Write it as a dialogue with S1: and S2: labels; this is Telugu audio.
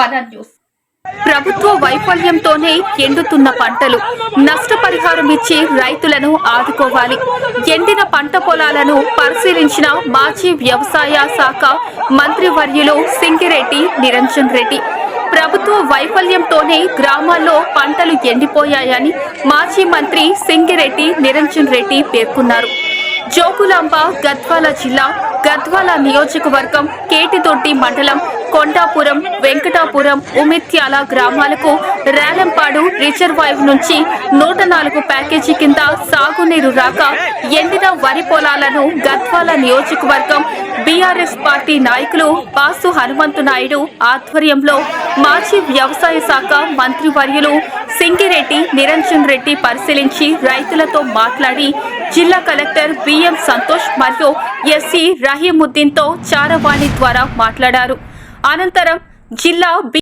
S1: న్యూస్. ప్రభుత్వ వైఫల్యంతోనే ఎండుతున్న పంటలు. నష్టపరిహారం ఇచ్చి రైతులను ఆదుకోవాలి. ఎండిన పంట పొలాలను పరిశీలించిన మాజీ వ్యవసాయ శాఖ మంత్రివర్యులు సింగిరెడ్డి నిరంజన్ రెడ్డి. ప్రభుత్వ వైఫల్యంతోనే గ్రామాల్లో పంటలు ఎండిపోయాయని మాజీ మంత్రి సింగిరెడ్డి నిరంజన్ రెడ్డి పేర్కొన్నారు. జోగులాంబ గద్వాల జిల్లా గద్వాల నియోజకవర్గం కేటిదొడ్డి మండలం కొండాపురం వెంకటాపురం ఉమిత్యాల గ్రామాలకు రేలంపాడు రిజర్వాయర్ నుంచి నూట నాలుగు ప్యాకేజీ కింద సాగునీరు రాక ఎండిన వరి పొలాలను గద్వాల నియోజకవర్గం బీఆర్ఎస్ పార్టీ నాయకులు బాసు హనుమంతు నాయుడు ఆధ్వర్యంలో మాజీ వ్యవసాయ శాఖ మంత్రివర్యులు సింగిరెడ్డి నిరంజన్ రెడ్డి పరిశీలించి రైతులతో మాట్లాడి జిల్లా కలెక్టర్ బిఎం సంతోష్ మరియు ఎస్సీ రహీముద్దీన్తో చారవాణి ద్వారా మాట్లాడారు. అనంతరం జిల్లా